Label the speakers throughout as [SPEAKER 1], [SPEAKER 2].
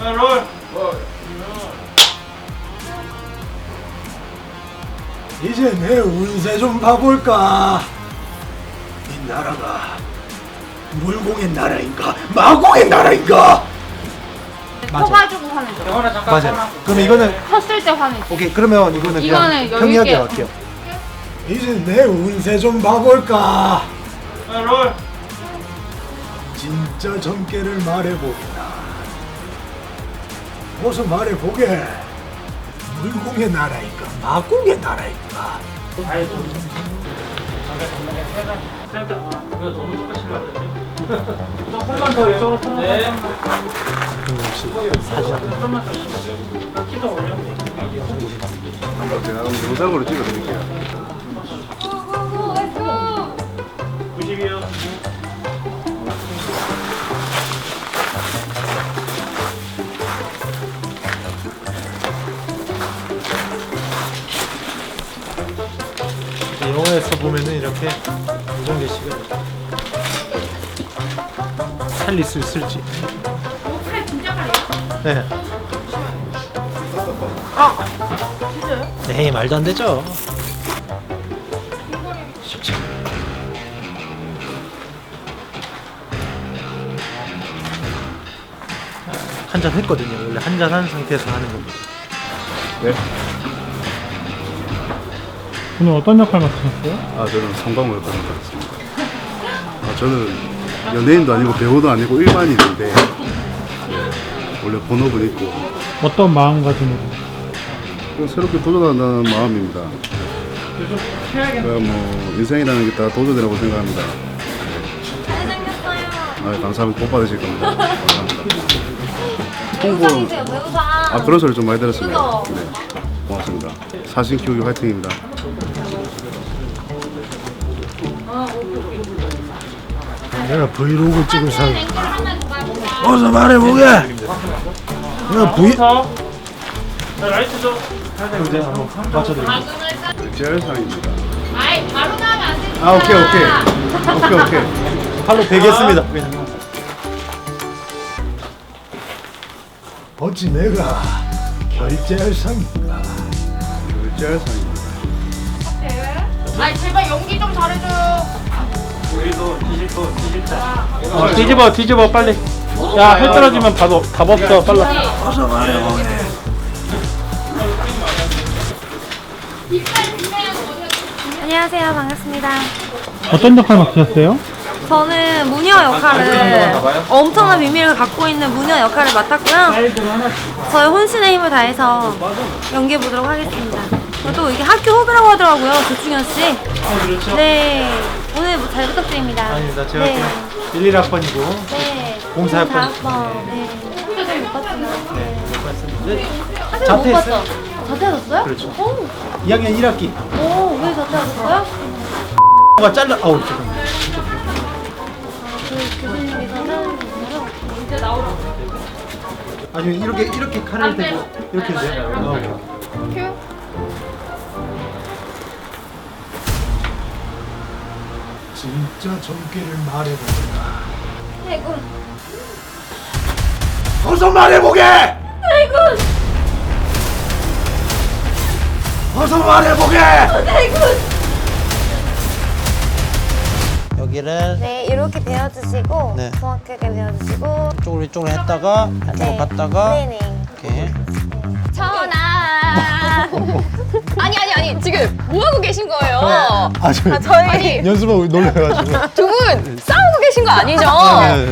[SPEAKER 1] 네, 롤. 이제 내 운세 좀 봐볼까. 이 나라가 물공의 나라인가 마공의 나라인가?
[SPEAKER 2] 커가지고 하는 거.
[SPEAKER 3] 영원아 잠깐
[SPEAKER 1] 맞아. 그럼 이거는 네.
[SPEAKER 2] 컸을 때 하는 거.
[SPEAKER 1] 오케이 그러면 이거는
[SPEAKER 2] 이거는 여유
[SPEAKER 1] 평이하게 할게요. 이제 내 운세 좀 봐볼까.
[SPEAKER 3] 네, 롤.
[SPEAKER 1] 진짜 점괘를 말해보겠다. 어서 말해보게. 물공의 나라인가? 마공의 나라인가?
[SPEAKER 3] 아이고. 잠깐 잠깐 이거 너무 똑같이 나왔는데. 조금만 더 이쪽으로 서 네. 사진. 조금만 더 키도 올려
[SPEAKER 4] 제가 영상으로 찍어드릴게요.
[SPEAKER 3] 90이요
[SPEAKER 1] 영화에서 보면은 이렇게 이정재 씨가 살릴 수 있을지.
[SPEAKER 2] 팔 진짜 가요.
[SPEAKER 1] 네. 아, 진짜요? 네, 말도 안 되죠. 쉽지. 한잔 했거든요. 원래 한잔한 상태에서 하는 겁니다.
[SPEAKER 4] 네.
[SPEAKER 5] 오늘 어떤 역할 맡으셨어요?
[SPEAKER 4] 아 저는 성광호 역할을 맡았습니다. 아 저는 연예인도 아니고 배우도 아니고 일반인인데 예, 원래 본업은 있고
[SPEAKER 5] 어떤 마음가짐으로?
[SPEAKER 4] 또 새롭게 도전한다는 마음입니다. 그뭐 인생이라는 게 다 도전이라고 생각합니다.
[SPEAKER 6] 잘생겼어요.
[SPEAKER 4] 아 감사합니다. 복 받으실 겁니다. 감사합니다. 홍보
[SPEAKER 6] 배우상이세요, 배우상.
[SPEAKER 4] 아 그런 소리 좀 많이 들었습니다. 네, 고맙습니다. 사신 키우기 화이팅입니다.
[SPEAKER 1] 내가 브이로그 찍을 사람. 어서 말해보게. 내가 브이.
[SPEAKER 3] 라이트 좀
[SPEAKER 1] 이제 한번 맞춰드릴게요.
[SPEAKER 4] 제알상입니다.
[SPEAKER 2] 아이 바로 나면 안 되지.
[SPEAKER 4] 아 오케이 오케이 오케이 오케이.
[SPEAKER 1] 팔로 베겠습니다. 어찌 내가 결제할 상인가?
[SPEAKER 4] 제알상입니다.
[SPEAKER 2] 아이 제발 연기 좀 잘해줘요.
[SPEAKER 3] 어,
[SPEAKER 5] 뒤집어 뒤집어 빨리 야 해 떨어지면 답, 없- 답 없어 빨라
[SPEAKER 1] 어서 말해보게.
[SPEAKER 6] 안녕하세요, 반갑습니다.
[SPEAKER 5] 어떤 역할 맡으셨어요?
[SPEAKER 6] 저는 무녀 역할을 엄청난 비밀을 갖고 있는 무녀 역할을 맡았고요. 저의 혼신의 힘을 다해서 연기해 보도록 하겠습니다. 또 이게 학교 후배라고 하더라고요, 조충현 씨. 네, 오늘 뭐 잘 부탁드립니다.
[SPEAKER 1] 아닙니다. 제가
[SPEAKER 6] 네,
[SPEAKER 1] 또11 학번이고
[SPEAKER 6] 네.
[SPEAKER 1] 공사 학번.
[SPEAKER 6] 번 네. 혼자 잘못 봤어요. 네.
[SPEAKER 1] 못 봤었는데
[SPEAKER 6] 학교 못
[SPEAKER 1] 자퇴했어요.
[SPEAKER 6] 봤죠? 자퇴하셨어요?
[SPEAKER 1] 그렇죠.
[SPEAKER 6] 오,
[SPEAKER 1] 2학년 1학기.
[SPEAKER 6] 오, 왜 자퇴하셨어요?
[SPEAKER 1] 가 잘라. 아우 잠깐만.
[SPEAKER 6] 그.
[SPEAKER 1] 아니면 이렇게 이렇게 칼을 대고 이렇게 돼요?
[SPEAKER 2] 큐.
[SPEAKER 1] 진짜 점괘를 말해보게나.
[SPEAKER 6] 대군,
[SPEAKER 1] 어서 말해보게.
[SPEAKER 6] 대군,
[SPEAKER 1] 어서 말해보게.
[SPEAKER 6] 대군.
[SPEAKER 7] 여기를
[SPEAKER 6] 네, 이렇게 베어주시고
[SPEAKER 7] 네.
[SPEAKER 6] 정확하게 베어주시고
[SPEAKER 7] 이쪽으로 이쪽으로 했다가 안쪽으로
[SPEAKER 6] 네.
[SPEAKER 7] 갔다가
[SPEAKER 6] 네네.
[SPEAKER 7] 이렇게.
[SPEAKER 8] 아니 아니 아니 지금 뭐 하고 계신 거예요?
[SPEAKER 1] 아, 저,
[SPEAKER 8] 아, 저희
[SPEAKER 1] 연습하고 놀래가지고.
[SPEAKER 8] 두 분 싸우고 계신 거 아니죠?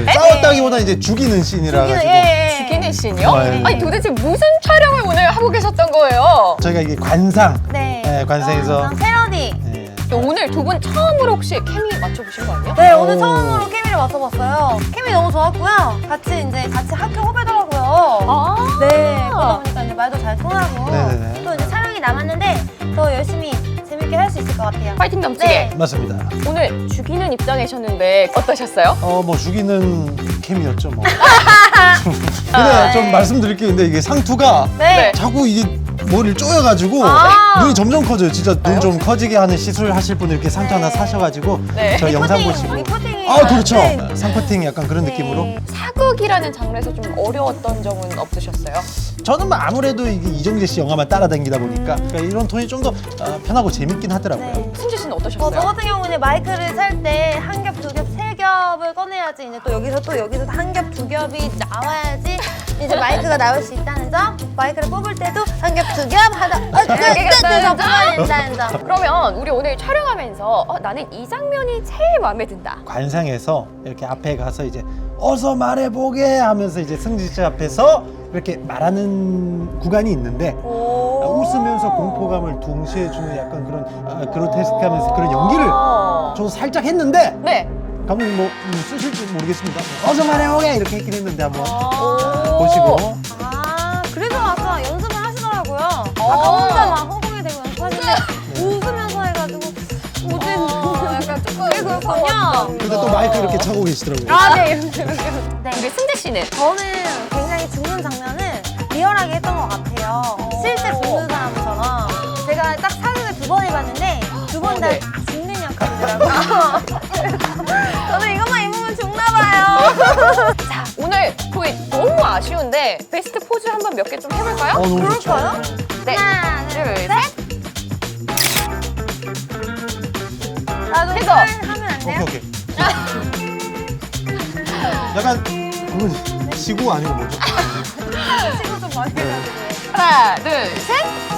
[SPEAKER 7] 네, 싸웠다기보다 이제 죽이는 씬이라
[SPEAKER 6] 죽이는,
[SPEAKER 7] 가지고
[SPEAKER 6] 예, 예.
[SPEAKER 8] 죽이는 씬이요?
[SPEAKER 7] 네.
[SPEAKER 8] 아니 도대체 무슨 촬영을 오늘 하고 계셨던 거예요?
[SPEAKER 7] 저희가 이게 관상
[SPEAKER 6] 네.
[SPEAKER 7] 네, 관상에서
[SPEAKER 6] 어, 패러디.
[SPEAKER 7] 네.
[SPEAKER 8] 오늘 두 분 처음으로 혹시 케미 맞춰보신 거 아니에요?
[SPEAKER 6] 네, 오늘 처음으로 케미를 맡아봤어요. 케미 너무 좋았고요. 같이 이제 같이 학교 후배더라고요.
[SPEAKER 8] 아.
[SPEAKER 6] 네, 그러다 보니까 이제 말도 잘 통하고
[SPEAKER 7] 네네네.
[SPEAKER 6] 또 이제 촬영이 남았는데 더 열심히 재밌게 할 수 있을 것 같아요.
[SPEAKER 8] 파이팅 넘치게
[SPEAKER 6] 네.
[SPEAKER 7] 맞습니다.
[SPEAKER 8] 오늘 죽이는 입장이셨는데 어떠셨어요?
[SPEAKER 7] 어 뭐 죽이는 캠이었죠 뭐.
[SPEAKER 6] 아,
[SPEAKER 7] 근데 좀 말씀드릴 게 있는데 이게 상투가
[SPEAKER 6] 네.
[SPEAKER 7] 자꾸 이게 머리를 쪼여가지고
[SPEAKER 6] 아.
[SPEAKER 7] 눈이 점점 커져요. 진짜 눈 좀 커지게 하는 시술 하실 분 이렇게 상투 하나 사셔가지고
[SPEAKER 8] 네.
[SPEAKER 7] 저희 영상 보시고 아 그렇죠.
[SPEAKER 6] 네.
[SPEAKER 7] 상파팅 약간 그런
[SPEAKER 6] 네.
[SPEAKER 7] 느낌으로.
[SPEAKER 8] 사극이라는 장르에서 좀 어려웠던 점은 없으셨어요?
[SPEAKER 7] 저는 뭐 아무래도 이게 이정재 씨 영화만 따라다니다 보니까 그러니까 이런 톤이 좀 더 편하고 재밌긴 하더라고요.
[SPEAKER 8] 승재 씨는
[SPEAKER 6] 어, 저
[SPEAKER 8] 어떠셨어요?
[SPEAKER 6] 같은 경우는 마이크를 찰때한 겹, 두 겹, 세 겹을 꺼내야지 이제 또 여기서 또 여기서 한 겹, 두 겹이 나와야지 이제 마이크가 나올 수 있다는 점 마이크를 뽑을 때도 한 겹, 두 겹 하다 어, 뽑아야 된다는 점
[SPEAKER 8] 그러면 우리 오늘 촬영하면서 어, 나는 이 장면이 제일 마음에 든다.
[SPEAKER 7] 관상에서 이렇게 앞에 가서 이제 어서 말해보게 하면서 이제 승지 씨 앞에서 이렇게 말하는 구간이 있는데 아, 웃으면서 공포감을 동시에 주는 약간 그런 아, 그로테스크하면서 그런 연기를
[SPEAKER 8] 어.
[SPEAKER 7] 저도 살짝 했는데
[SPEAKER 8] 네.
[SPEAKER 7] 감독님 뭐 음, 쓰실지 모르겠습니다. 어서 말해보게 이렇게 했긴 했는데 한번
[SPEAKER 8] 오.
[SPEAKER 7] 보시고
[SPEAKER 6] 아까 혼자 막 허공에 대고 연습하는데 웃으면서 해가지고 뭐지 약간 조금 왜 그렇군요
[SPEAKER 7] 근데 또 마이크 이렇게 차고 계시더라고요.
[SPEAKER 8] 아네
[SPEAKER 6] 네.
[SPEAKER 8] 우리 승재 씨는
[SPEAKER 6] 저는 굉장히 죽는 장면을 리얼하게 했던 것 같아요. 실제 죽는 사람처럼. 제가 딱 사극을 두 번 해봤는데 두 번 다
[SPEAKER 8] 네.
[SPEAKER 6] 죽는 역할이더라고요. 저는 이것만 입으면 죽나 봐요.
[SPEAKER 8] 자 오늘 거의 너무 아쉬운데 베스트 포즈 한번 몇 개 좀 해볼까요?
[SPEAKER 7] 어, 너무 좋죠.
[SPEAKER 6] 그럴까요?
[SPEAKER 8] 네.
[SPEAKER 6] 하나,
[SPEAKER 8] 둘,
[SPEAKER 6] 둘,
[SPEAKER 8] 셋.
[SPEAKER 6] 나도
[SPEAKER 8] 해서.
[SPEAKER 6] 하면 안 돼요?
[SPEAKER 7] 오케이 오케이. 약간 그건 시구 아니고 뭐죠?
[SPEAKER 6] 친구 좀 많이 해가지고.
[SPEAKER 8] 하나 둘 셋.